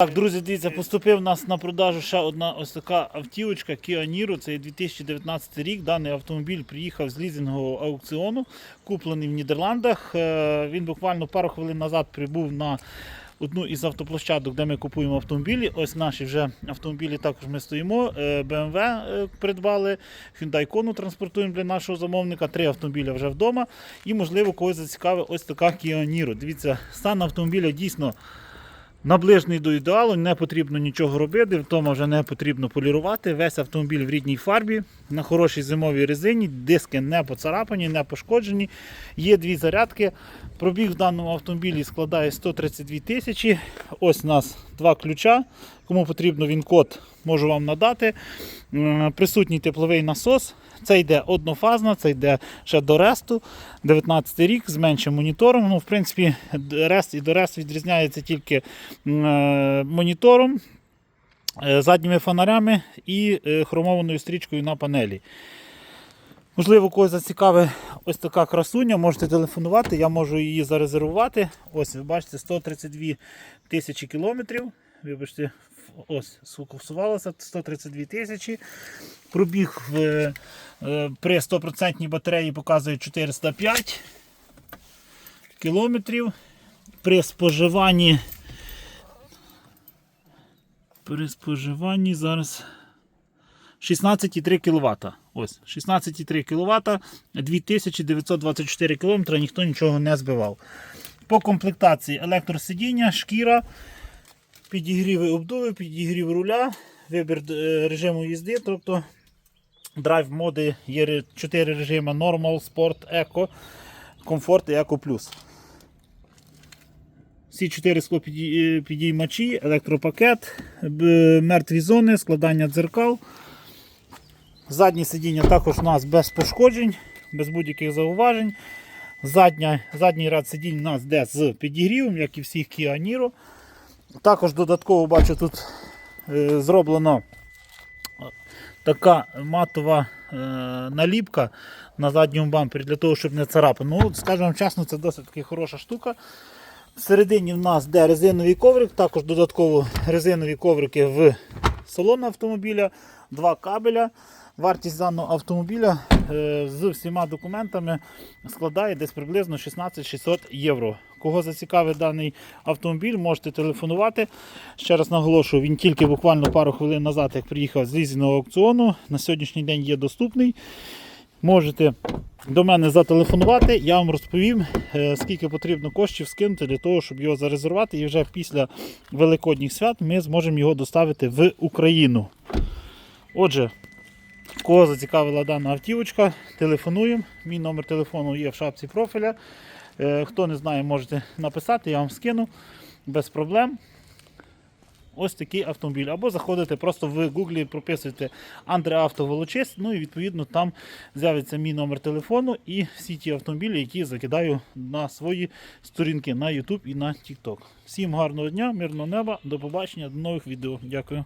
Так, друзі, дивіться, поступив у нас на продажу ще одна ось така автівочка Kia Niro. Це 2019 рік. Даний автомобіль приїхав з лізингового аукціону, куплений в Нідерландах. Е, Він буквально пару хвилин назад прибув на одну із автоплощадок, де ми купуємо автомобілі. Ось наші вже автомобілі також ми стоїмо. Е, BMW е, придбали, Hyundai Kona транспортуємо для нашого замовника. Три автомобіля вже вдома. І, можливо, когось зацікавить ось така Kia Niro. Дивіться, стан автомобіля дійсно. Наближений до ідеалу, не потрібно нічого робити, втома вже не потрібно полірувати. Весь автомобіль в рідній фарбі, на хорошій зимовій резині, диски не поцарапані, не пошкоджені. Є дві зарядки. Пробіг в даному автомобілі складає 132 тисячі. Ось у нас два ключа. Кому потрібно він код, можу вам надати. Присутній тепловий насос. Це йде однофазно, це йде ще до ресту. 19 рік з меншим монітором. Ну, в принципі, рест і до рест відрізняється тільки е, монітором, е, задніми фонарями і е, хромованою стрічкою на панелі. Можливо, когось зацікавить ось така красуня, можете телефонувати, я можу її зарезервувати. Ось, ви бачите, 132 тисячі кілометрів. Вибачте, ось сфокусувалося 132 тисячі. Пробіг в, е, при 100% батареї показує 405 кілометрів. При споживанні. При споживанні зараз 16,3 кВт. Ось, 16,3 кВт, 2924 км, ніхто нічого не збивав. По комплектації електросидіння, шкіра, підігріви обдуви, підігрів руля, вибір е, режиму їзди, тобто драйв моди є 4 режими Normal, Sport, Eco, Comfort і Eco Plus. Всі 4 склопідіймачі, електропакет, мертві зони, складання дзеркал. Заднє сидіння також у нас без пошкоджень, без будь-яких зауважень. Задня, задній ряд сидінь у нас йде з підігрівом, як і всіх Kia Niro. Також додатково бачу, тут е, зроблено така матова е, наліпка на задньому бампері для того, щоб не царапати. Ну, скажімо чесно, це досить таки хороша штука. Всередині в нас де резиновий коврик, також додатково резинові коврики в салон автомобіля, два кабеля. Вартість даного автомобіля е, з всіма документами складає десь приблизно 16 600 євро. Кого зацікавить даний автомобіль, можете телефонувати. Ще раз наголошую, він тільки буквально пару хвилин назад, як приїхав з лізіного аукціону, на сьогоднішній день є доступний. Можете до мене зателефонувати, я вам розповім, е, скільки потрібно коштів скинути для того, щоб його зарезервувати. І вже після Великодніх свят ми зможемо його доставити в Україну. Отже, кого зацікавила дана автівочка, телефонуємо. Мій номер телефону є в шапці профіля. Е, Хто не знає, можете написати, я вам скину без проблем. Ось такий автомобіль. Або заходите просто в Гуглі, прописуєте Андре Авто Волочиськ, ну і відповідно там з'явиться мій номер телефону і всі ті автомобілі, які закидаю на свої сторінки на YouTube і на TikTok. Всім гарного дня, мирного неба, до побачення, до нових відео. Дякую.